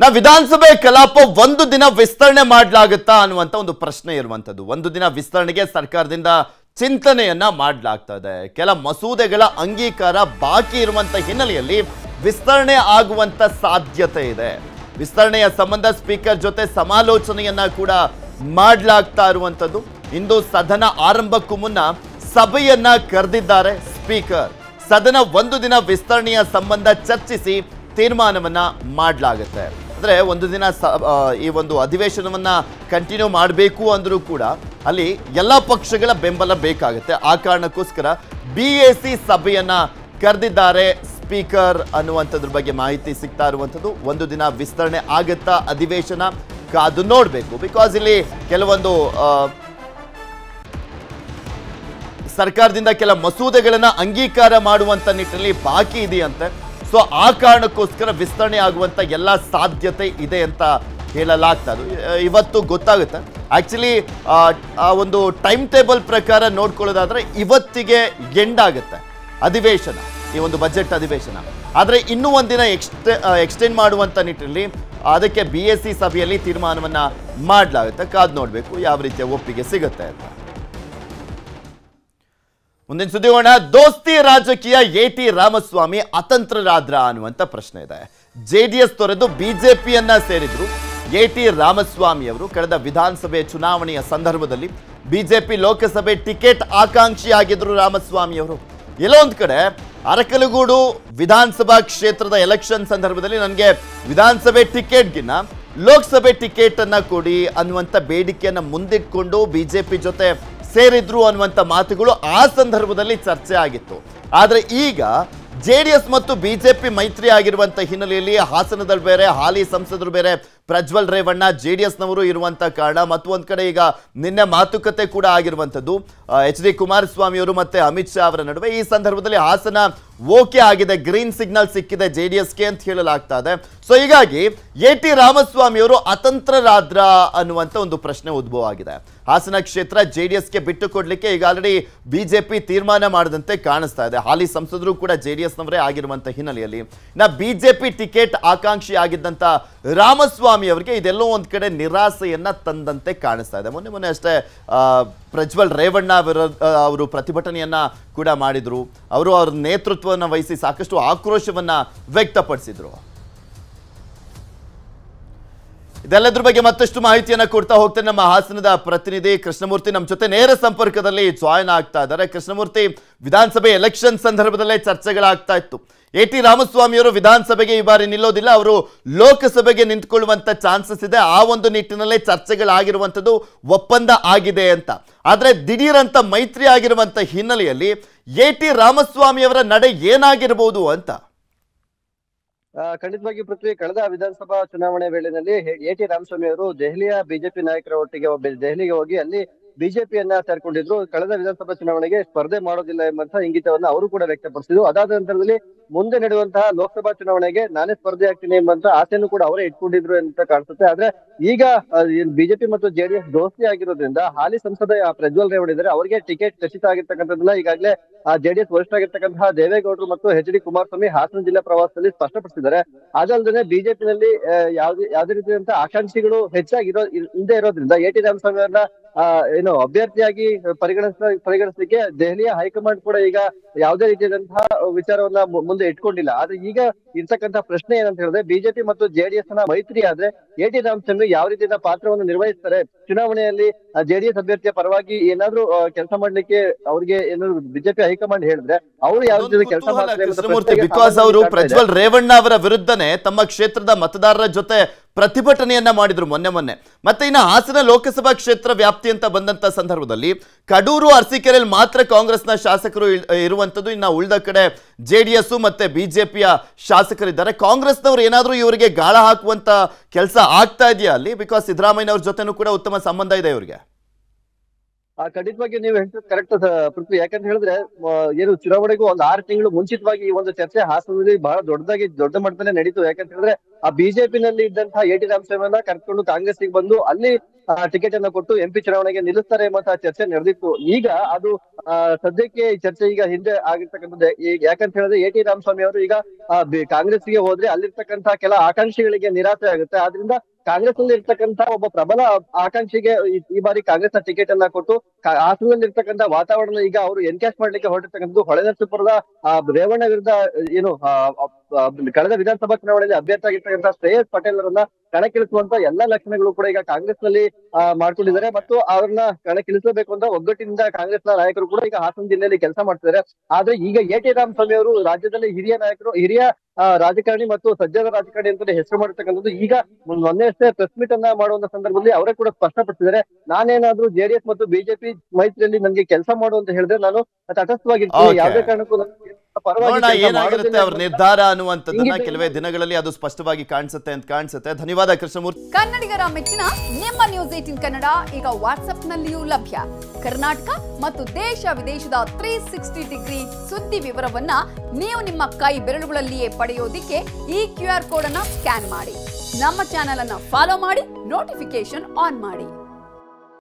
ನಾ ವಿಧಾನಸಭೆ ಕಲಾಪ ಒಂದು ದಿನ ವಿಸ್ತರಣೆ ಮಾಡಲಾಗುತ್ತಾ ಅನ್ನುವಂಥ ಒಂದು ಪ್ರಶ್ನೆ ಇರುವಂಥದ್ದು. ಒಂದು ದಿನ ವಿಸ್ತರಣೆಗೆ ಸರ್ಕಾರದಿಂದ ಚಿಂತನೆಯನ್ನ ಮಾಡಲಾಗ್ತಾ ಇದೆ. ಕೆಲ ಮಸೂದೆಗಳ ಅಂಗೀಕಾರ ಬಾಕಿ ಇರುವಂತ ಹಿನ್ನೆಲೆಯಲ್ಲಿ ವಿಸ್ತರಣೆ ಆಗುವಂತ ಸಾಧ್ಯತೆ ಇದೆ. ವಿಸ್ತರಣೆಯ ಸಂಬಂಧ ಸ್ಪೀಕರ್ ಜೊತೆ ಸಮಾಲೋಚನೆಯನ್ನ ಕೂಡ ಮಾಡಲಾಗ್ತಾ ಇರುವಂಥದ್ದು. ಇಂದು ಸದನ ಆರಂಭಕ್ಕೂ ಮುನ್ನ ಸಭೆಯನ್ನ ಕರೆದಿದ್ದಾರೆ ಸ್ಪೀಕರ್. ಸದನ ಒಂದು ದಿನ ವಿಸ್ತರಣೆಯ ಸಂಬಂಧ ಚರ್ಚಿಸಿ ತೀರ್ಮಾನವನ್ನ ಮಾಡಲಾಗುತ್ತೆ. ಅಂದ್ರೆ ಒಂದು ದಿನ ಈ ಒಂದು ಅಧಿವೇಶನವನ್ನ ಕಂಟಿನ್ಯೂ ಮಾಡಬೇಕು ಅಂದರೂ ಕೂಡ ಅಲ್ಲಿ ಎಲ್ಲ ಪಕ್ಷಗಳ ಬೆಂಬಲ ಬೇಕಾಗುತ್ತೆ. ಆ ಕಾರಣಕ್ಕೋಸ್ಕರ ಬಿ ಎ ಸಿ ಸಭೆಯನ್ನ ಕರೆದಿದ್ದಾರೆ ಸ್ಪೀಕರ್ ಅನ್ನುವಂಥದ್ರ ಬಗ್ಗೆ ಮಾಹಿತಿ ಸಿಗ್ತಾ ಇರುವಂಥದ್ದು. ಒಂದು ದಿನ ವಿಸ್ತರಣೆ ಆಗುತ್ತಾ ಅಧಿವೇಶನ ಕಾದು ನೋಡಬೇಕು. ಬಿಕಾಸ್ ಇಲ್ಲಿ ಕೆಲವೊಂದು ಸರ್ಕಾರದಿಂದ ಕೆಲ ಮಸೂದೆಗಳನ್ನು ಅಂಗೀಕಾರ ಮಾಡುವಂಥ ನಿಟ್ಟಿನಲ್ಲಿ ಬಾಕಿ ಇದೆಯಂತೆ. ಸೊ ಆ ಕಾರಣಕ್ಕೋಸ್ಕರ ವಿಸ್ತರಣೆ ಆಗುವಂತ ಎಲ್ಲ ಸಾಧ್ಯತೆ ಇದೆ ಅಂತ ಹೇಳಲಾಗ್ತದೆ ಇವತ್ತು ಗೊತ್ತಾಗುತ್ತೆ. ಆಕ್ಚುಲಿ ಆ ಒಂದು ಟೈಮ್ ಟೇಬಲ್ ಪ್ರಕಾರ ನೋಡ್ಕೊಳ್ಳೋದಾದರೆ ಇವತ್ತಿಗೆ ಎಂಡ್ ಆಗುತ್ತೆ ಅಧಿವೇಶನ, ಈ ಒಂದು ಬಜೆಟ್ ಅಧಿವೇಶನ. ಆದರೆ ಇನ್ನೂ ಒಂದಿನ ಎಕ್ಸ್ಟೆ ಎಕ್ಸ್ಟೆಂಡ್ ಮಾಡುವಂಥ ನಿಟ್ಟಿನಲ್ಲಿ ಅದಕ್ಕೆ ಬಿ ಸಿ ಸಭೆಯಲ್ಲಿ ತೀರ್ಮಾನವನ್ನು ಮಾಡಲಾಗುತ್ತೆ. ಕಾದು ನೋಡಬೇಕು, ಯಾವ ರೀತಿಯ ಒಪ್ಪಿಗೆ ಸಿಗುತ್ತೆ ಅಂತ. ಮುಂದಿನ ಸುದ್ದಿ ಹೋಗೋಣ. ದೋಸ್ತಿ ರಾಜಕೀಯ ಎ ಟಿ ರಾಮಸ್ವಾಮಿ ಅತಂತ್ರರಾದ್ರ ಅನ್ನುವಂಥ ಪ್ರಶ್ನೆ ಇದೆ. ಜೆ ಡಿ ಎಸ್ ತೊರೆದು ಬಿಜೆಪಿಯನ್ನ ಸೇರಿದ್ರು. ಎ ಟಿ ರಾಮಸ್ವಾಮಿ ಅವರು ಕಳೆದ ವಿಧಾನಸಭೆ ಚುನಾವಣೆಯ ಸಂದರ್ಭದಲ್ಲಿ ಬಿಜೆಪಿ ಲೋಕಸಭೆ ಟಿಕೆಟ್ ಆಕಾಂಕ್ಷಿಯಾಗಿದ್ರು ರಾಮಸ್ವಾಮಿ ಅವರು. ಎಲ್ಲೋ ಒಂದ್ ಕಡೆ ಅರಕಲಗೂಡು ವಿಧಾನಸಭಾ ಕ್ಷೇತ್ರದ ಎಲೆಕ್ಷನ್ ಸಂದರ್ಭದಲ್ಲಿ ನನಗೆ ವಿಧಾನಸಭೆ ಟಿಕೆಟ್ಗಿನ್ನ ಲೋಕಸಭೆ ಟಿಕೆಟ್ ಅನ್ನ ಕೊಡಿ ಅನ್ನುವಂಥ ಬೇಡಿಕೆಯನ್ನ ಮುಂದಿಟ್ಕೊಂಡು ಬಿಜೆಪಿ ಜೊತೆ ಸೇರಿದ್ರು ಅನ್ನುವಂಥ ಮಾತುಗಳು ಆ ಸಂದರ್ಭದಲ್ಲಿ ಚರ್ಚೆ ಆಗಿತ್ತು. ಆದರೆ ಈಗ ಜೆ ಡಿ ಎಸ್ ಮತ್ತು ಬಿಜೆಪಿ ಮೈತ್ರಿ ಆಗಿರುವಂಥ ಹಿನ್ನೆಲೆಯಲ್ಲಿ ಹಾಸನದಲ್ಲಿ ಬೇರೆ, ಹಾಲಿ ಸಂಸದರು ಬೇರೆ, ಪ್ರಜ್ವಲ್ ರೇವಣ್ಣ, ಜೆ ಡಿ ಎಸ್ನವರು ಇರುವಂಥ ಕಾರಣ ಮತ್ತು ಒಂದು ಕಡೆ ಈಗ ನಿನ್ನೆ ಮಾತುಕತೆ ಕೂಡ ಆಗಿರುವಂಥದ್ದು. ಎಚ್ ಡಿ ಕುಮಾರಸ್ವಾಮಿ ಅವರು ಮತ್ತೆ ಅಮಿತ್ ಶಾ ಅವರ ನಡುವೆ ಈ ಸಂದರ್ಭದಲ್ಲಿ ಹಾಸನ ಓಕೆ ಆಗಿದೆ, ಗ್ರೀನ್ ಸಿಗ್ನಲ್ ಸಿಕ್ಕಿದೆ, ಜೆ ಡಿ ಎಸ್ಗೆ ಅಂತ ಹೇಳಲಾಗ್ತಾ ಇದೆ ಸೊ ಹೀಗಾಗಿ ಎ ಟಿ ರಾಮಸ್ವಾಮಿ ಅವರು ಅತಂತ್ರರಾದ್ರ ಅನ್ನುವಂಥ ಒಂದು ಪ್ರಶ್ನೆ ಉದ್ಭವ ಆಗಿದೆ. ಹಾಸನ ಕ್ಷೇತ್ರ ಜೆ ಡಿ ಎಸ್ಗೆ ಬಿಟ್ಟು ಕೊಡ್ಲಿಕ್ಕೆ ಈಗ ಆಲ್ರೆಡಿ ಬಿಜೆಪಿ ತೀರ್ಮಾನ ಮಾಡದಂತೆ ಕಾಣಿಸ್ತಾ ಇದೆ. ಹಾಲಿ ಸಂಸದರು ಕೂಡ ಜೆ ಡಿ ಎಸ್ನವರೇ ಆಗಿರುವಂಥ ಹಿನ್ನೆಲೆಯಲ್ಲಿ. ನಾ ಬಿಜೆಪಿ ಟಿಕೆಟ್ ಆಕಾಂಕ್ಷಿ ಆಗಿದ್ದಂಥ ರಾಮಸ್ವಾಮಿ ಅವರಿಗೆ ಇದೆಲ್ಲೋ ಒಂದು ಕಡೆ ನಿರಾಸೆಯನ್ನ ತಂದಂತೆ ಕಾಣಿಸ್ತಾ ಇದೆ. ಮೊನ್ನೆ ಮೊನ್ನೆ ಅಷ್ಟೇ ಪ್ರಜ್ವಲ್ ರೇವಣ್ಣ ವಿರೋಧ ಅವರು ಪ್ರತಿಭಟನೆಯನ್ನ ಕೂಡ ಮಾಡಿದ್ರು. ಅವರು ಅವ್ರ ನೇತೃತ್ವವನ್ನು ವಹಿಸಿ ಸಾಕಷ್ಟು ಆಕ್ರೋಶವನ್ನ ವ್ಯಕ್ತಪಡಿಸಿದ್ರು. ಇದೆಲ್ಲದ್ರ ಬಗ್ಗೆ ಮತ್ತಷ್ಟು ಮಾಹಿತಿಯನ್ನ ಕೊಡ್ತಾ ಹೋಗ್ತೇನೆ. ನಮ್ಮ ಹಾಸನದ ಪ್ರತಿನಿಧಿ ಕೃಷ್ಣಮೂರ್ತಿ ನಮ್ಮ ಜೊತೆ ನೇರ ಸಂಪರ್ಕದಲ್ಲಿ ಜಾಯ್ನ್ ಆಗ್ತಾ ಇದ್ದಾರೆ. ಕೃಷ್ಣಮೂರ್ತಿ, ವಿಧಾನಸಭೆ ಎಲೆಕ್ಷನ್ ಸಂದರ್ಭದಲ್ಲೇ ಚರ್ಚೆಗಳಾಗ್ತಾ ಇತ್ತು. ಎ ಟಿ ರಾಮಸ್ವಾಮಿಯವರು ವಿಧಾನಸಭೆಗೆ ಈ ಬಾರಿ ನಿಲ್ಲೋದಿಲ್ಲ. ಅವರು ಲೋಕಸಭೆಗೆ ನಿಂತ್ಕೊಳ್ಳುವಂಥ ಚಾನ್ಸಸ್ ಇದೆ. ಆ ಒಂದು ನಿಟ್ಟಿನಲ್ಲೇ ಚರ್ಚೆಗಳಾಗಿರುವಂಥದ್ದು ಒಪ್ಪಂದ ಆಗಿದೆ ಅಂತ. ಆದ್ರೆ ದಿಢೀರಂತ ಮೈತ್ರಿ ಆಗಿರುವಂತ ಹಿನ್ನೆಲೆಯಲ್ಲಿ ಎ ಟಿ ರಾಮಸ್ವಾಮಿಯವರ ನಡೆ ಏನಾಗಿರಬಹುದು ಅಂತ? ಖಂಡಿತವಾಗಿ ಪೃಥ್ವಿ, ಕಳೆದ ವಿಧಾನಸಭಾ ಚುನಾವಣೆ ವೇಳೆಯಲ್ಲಿ ಎ ಟಿ ರಾಮಸ್ವಾಮಿ ಅವರು ದೆಹಲಿಯ ಬಿಜೆಪಿ ನಾಯಕರ ಒಟ್ಟಿಗೆ ದೆಹಲಿಗೆ ಹೋಗಿ ಅಲ್ಲಿ ಬಿಜೆಪಿಯನ್ನ ಸೇರ್ಕೊಂಡಿದ್ರು ಕಳೆದ ವಿಧಾನಸಭಾ ಚುನಾವಣೆಗೆ ಸ್ಪರ್ಧೆ ಮಾಡೋದಿಲ್ಲ ಎಂಬಂತಹ ಇಂಗಿತವನ್ನ ಅವರು ಕೂಡ ವ್ಯಕ್ತಪಡಿಸಿದ್ರು. ಅದಾದ ನಂತರದಲ್ಲಿ ಮುಂದೆ ನಡೆಯುವಂತಹ ಲೋಕಸಭಾ ಚುನಾವಣೆಗೆ ನಾನೇ ಸ್ಪರ್ಧೆ ಆಗ್ತೀನಿ ಎಂಬಂತ ಆಸೆಯನ್ನು ಕೂಡ ಅವರೇ ಇಟ್ಕೊಂಡಿದ್ರು ಅಂತ ಕಾಣಿಸುತ್ತೆ. ಆದ್ರೆ ಈಗ ಬಿಜೆಪಿ ಮತ್ತು ಜೆಡಿಎಸ್ ದೋಸ್ತಿ ಆಗಿರೋದ್ರಿಂದ ಹಾಲಿ ಸಂಸದ ಪ್ರಜ್ವಲ್ ರೇವಣ್ ಇದ್ದಾರೆ. ಅವರಿಗೆ ಟಿಕೆಟ್ ಖಚಿತ ಆಗಿರ್ತಕ್ಕಂಥದ್ದನ್ನ ಈಗಾಗಲೇ, ಆ, ಜೆಡಿಎಸ್ ವರಿಷ್ಠರಾಗಿರ್ತಕ್ಕಂತಹ ದೇವೇಗೌಡರು ಮತ್ತು ಎಚ್ ಡಿ ಕುಮಾರಸ್ವಾಮಿ ಹಾಸನ ಜಿಲ್ಲಾ ಪ್ರವಾಸದಲ್ಲಿ ಸ್ಪಷ್ಟಪಡಿಸಿದ್ದಾರೆ. ಅದಲ್ಲದೆ ಬಿಜೆಪಿನಲ್ಲಿ ಯಾವ್ದು, ಯಾವ್ದೇ ರೀತಿಯಾದಂತಹ ಆಕಾಂಕ್ಷಿಗಳು ಹೆಚ್ಚಾಗಿರೋ ಹಿಂದೆ ಇಲ್ದೇ ಇರೋದ್ರಿಂದ ಎ ಟಿ ರಾಮಸ್ವಾಮಿ ಅವರನ್ನ ಏನು ಅಭ್ಯರ್ಥಿಯಾಗಿ ಪರಿಗಣಿಸ ಪರಿಗಣಿಸಲಿಕ್ಕೆ ದೆಹಲಿಯ ಹೈಕಮಾಂಡ್ ಕೂಡ ಈಗ ಯಾವುದೇ ರೀತಿಯಾದಂತಹ ವಿಚಾರವನ್ನ ಮುಂದೆ ಇಟ್ಕೊಂಡಿಲ್ಲ. ಆದ್ರೆ ಈಗ ಇರ್ತಕ್ಕಂತಹ ಪ್ರಶ್ನೆ ಏನಂತ ಹೇಳಿದ್ರೆ ಬಿಜೆಪಿ ಮತ್ತು ಜೆಡಿಎಸ್ನ ಮೈತ್ರಿ ಆದ್ರೆ ಎ ಟಿ ರಾಮಚಂದ್ರ ಯಾವ ರೀತಿಯ ಪಾತ್ರವನ್ನು ನಿರ್ವಹಿಸ್ತಾರೆ? ಚುನಾವಣೆಯಲ್ಲಿ ಜೆಡಿಎಸ್ ಅಭ್ಯರ್ಥಿಯ ಪರವಾಗಿ ಏನಾದ್ರು ಕೆಲಸ ಮಾಡ್ಲಿಕ್ಕೆ ಅವ್ರಿಗೆ ಏನಾದ್ರು ಬಿಜೆಪಿ ಹೈಕಮಾಂಡ್ ಹೇಳಿದ್ರೆ ಅವರು ಯಾವ ರೀತಿ ಕೆಲಸ ಮಾಡ್ತಾರೆ ಬಿಕಾಸ್ ಅವರು ಪ್ರಜ್ವಲ್ ರೇವಣ್ಣ ಅವರ ವಿರುದ್ಧನೇ ತಮ್ಮ ಕ್ಷೇತ್ರದ ಮತದಾರರ ಜೊತೆ ಪ್ರತಿಭಟನೆಯನ್ನ ಮಾಡಿದ್ರು ಮೊನ್ನೆ ಮೊನ್ನೆ. ಮತ್ತೆ ಇನ್ನು ಹಾಸನ ಲೋಕಸಭಾ ಕ್ಷೇತ್ರ ವ್ಯಾಪ್ತಿ ಅಂತ ಬಂದಂತ ಸಂದರ್ಭದಲ್ಲಿ ಕಡೂರು ಅರಸೀಕೆರೆಯಲ್ಲಿ ಮಾತ್ರ ಕಾಂಗ್ರೆಸ್ನ ಶಾಸಕರು ಇರುವಂತದ್ದು. ಇನ್ನು ಉಳಿದ ಕಡೆ ಜೆ ಡಿ ಎಸ್ ಮತ್ತೆ ಬಿಜೆಪಿಯ ಶಾಸಕರಿದ್ದಾರೆ. ಕಾಂಗ್ರೆಸ್ನವರು ಏನಾದರೂ ಇವರಿಗೆ ಗಾಳ ಹಾಕುವಂತ ಕೆಲಸ ಆಗ್ತಾ ಇದೆಯಾ ಅಲ್ಲಿ? ಬಿಕಾಸ್ ಸಿದ್ದರಾಮಯ್ಯ ಅವ್ರ ಜೊತೆನೂ ಕೂಡ ಉತ್ತಮ ಸಂಬಂಧ ಇದೆ ಇವರಿಗೆ. ಖಂಡಿತವಾಗಿ ನೀವು ಹೇಳ್ತಿರೋದು ಕರೆಕ್ಟ್ ಪೃಥ್ವಿ. ಯಾಕಂತ ಹೇಳಿದ್ರೆ ಏನು ಚುನಾವಣೆಗೂ ಒಂದ್ ಆರು ತಿಂಗಳು ಮುಂಚಿತವಾಗಿ ಈ ಒಂದು ಚರ್ಚೆ ಹಾಸನದಲ್ಲಿ ಬಹಳ ದೊಡ್ಡದಾಗಿ ದೊಡ್ಡ ಮಟ್ಟದಲ್ಲಿ ನಡೀತು. ಯಾಕಂತ ಹೇಳಿದ್ರೆ ಆ ಬಿಜೆಪಿನಲ್ಲಿ ಇದ್ದಂತಹ ಎ ಟಿ ರಾಮಸ್ವಾಮಿಯನ್ನ ಕರ್ಕೊಂಡು ಕಾಂಗ್ರೆಸ್ಗೆ ಬಂದು ಅಲ್ಲಿ ಟಿಕೆಟ್ ಅನ್ನ ಕೊಟ್ಟು ಎಂಪಿ ಚುನಾವಣೆಗೆ ನಿಲ್ಲಿಸ್ತಾರೆ ಎಂಬಂತಹ ಚರ್ಚೆ ನಡೆದಿತ್ತು. ಈಗ ಅದು ಆ, ಸದ್ಯಕ್ಕೆ ಚರ್ಚೆ ಈಗ ಹಿಂದೆ ಆಗಿರ್ತಕ್ಕಂಥದ್ದು. ಯಾಕಂತ ಹೇಳಿದ್ರೆ ಎ ಟಿ ರಾಮಸ್ವಾಮಿ ಅವರು ಈಗ ಕಾಂಗ್ರೆಸ್ಗೆ ಕಾಂಗ್ರೆಸ್ಗೆ ಹೋದ್ರೆ ಅಲ್ಲಿರ್ತಕ್ಕಂತಹ ಕೆಲ ಆಕಾಂಕ್ಷಿಗಳಿಗೆ ನಿರಾಸೆ ಆಗುತ್ತೆ. ಆದ್ರಿಂದ ಕಾಂಗ್ರೆಸ್ನಲ್ಲಿ ಇರ್ತಕ್ಕಂತ ಒಬ್ಬ ಪ್ರಬಲ ಆಕಾಂಕ್ಷಿಗೆ ಈ- ಬಾರಿ ಕಾಂಗ್ರೆಸ್ನ ಟಿಕೆಟ್ ಅನ್ನ ಕೊಟ್ಟು ಹಾಸನದಲ್ಲಿ ಇರ್ತಕ್ಕಂತ ವಾತಾವರಣ ಈಗ ಅವರು ಎನ್ಕ್ಯಾಶ್ ಮಾಡ್ಲಿಕ್ಕೆ ಹೊರಟಿರ್ತಕ್ಕಂಥದ್ದು ಆ, ರೇವಣ್ಣ ವಿರುದ್ಧ ಏನು ಆ, ಕಳೆದ ವಿಧಾನಸಭಾ ಚುನಾವಣೆಯಲ್ಲಿ ಅಭ್ಯರ್ಥಿ ಆಗಿರ್ತಕ್ಕಂಥ ಶ್ರೇಯಸ್ ಪಟೇಲ್ ಅವರನ್ನ ಕಣಕ್ಕಿಳಿಸುವಂತ ಎಲ್ಲಾ ಲಕ್ಷಣಗಳು ಕೂಡ ಈಗ ಕಾಂಗ್ರೆಸ್ನಲ್ಲಿ ಮಾಡ್ಕೊಂಡಿದ್ದಾರೆ. ಮತ್ತು ಅವ್ರನ್ನ ಕಣಕ್ಕಿಳಿಸಬೇಕು ಅಂತ ಒಗ್ಗಟ್ಟಿನಿಂದ ಕಾಂಗ್ರೆಸ್ನ ನಾಯಕರು ಕೂಡ ಈಗ ಹಾಸನ ಜಿಲ್ಲೆಯಲ್ಲಿ ಕೆಲಸ ಮಾಡ್ತಿದ್ದಾರೆ. ಆದ್ರೆ ಈಗ ಎ ಟಿ ರಾಮಸ್ವಾಮಿ ಅವರು ರಾಜ್ಯದಲ್ಲಿ ಹಿರಿಯ ನಾಯಕರು ಹಿರಿಯ ರಾಜಕಾರಣಿ ಮತ್ತು ಸಜ್ಜನ ರಾಜಕಾರಣಿ ಅಂತ ಹೆಸರು ಮಾಡಿರ್ತಕ್ಕಂಥದ್ದು ಈಗ ಮೊನ್ನೆ ಅಷ್ಟೇ ಪ್ರೆಸ್ ಮೀಟ್ ಅನ್ನ ಮಾಡುವಂತ ಸಂದರ್ಭದಲ್ಲಿ ಅವರೇ ಕೂಡ ಸ್ಪಷ್ಟಪಡಿಸಿದ್ದಾರೆ. ನಾನೇನಾದ್ರೂ ಜೆಡಿಎಸ್ ಮತ್ತು ಬಿಜೆಪಿ ಮೈತ್ರಿಯಲ್ಲಿ ನನಗೆ ಕೆಲಸ ಮಾಡು ಅಂತ ಹೇಳಿದ್ರೆ ನಾನು ತಟಸ್ಥವಾಗಿರ್ತೀನಿ. ಯಾವುದೇ ಕಾರಣಕ್ಕೂ ನೋಡೋಣ ಏನಾಗಿರುತ್ತೆ ಅವ್ರ ನಿರ್ಧಾರ ಅನ್ನುವಂಥದ್ದನ್ನ ಕೆಲವೇ ದಿನಗಳಲ್ಲಿ ಅದು ಸ್ಪಷ್ಟವಾಗಿ ಕಾಣಿಸುತ್ತೆ ಅಂತ ಕಾಣಿಸುತ್ತೆ. ಧನ್ಯವಾದ ಕೃಷ್ಣಮೂರ್ತಿ. ಕನ್ನಡಿಗರ ಮೆಚ್ಚಿನ ನಿಮ್ಮ ನ್ಯೂಸ್ ಏಟಿನ್ ಕನ್ನಡ ಈಗ ವಾಟ್ಸ್ಆಪ್ನಲ್ಲಿಯೂ ಲಭ್ಯ. ಕರ್ನಾಟಕ ಮತ್ತು ದೇಶ ವಿದೇಶದ ತ್ರೀ ಸಿಕ್ಸ್ಟಿ ಡಿಗ್ರಿ ಸುದ್ದಿ ವಿವರವನ್ನ ನೀವು ನಿಮ್ಮ ಕೈ ಬೆರಳುಗಳಲ್ಲಿಯೇ ಪಡೆಯೋದಿಕ್ಕೆ ಈ ಕ್ಯೂ ಆರ್ ಕೋಡ್ ಅನ್ನ ಸ್ಕ್ಯಾನ್ ಮಾಡಿ. ನಮ್ಮ ಚಾನೆಲ್ ಅನ್ನ ಫಾಲೋ ಮಾಡಿ ನೋಟಿಫಿಕೇಶನ್ ಆನ್ ಮಾಡಿ.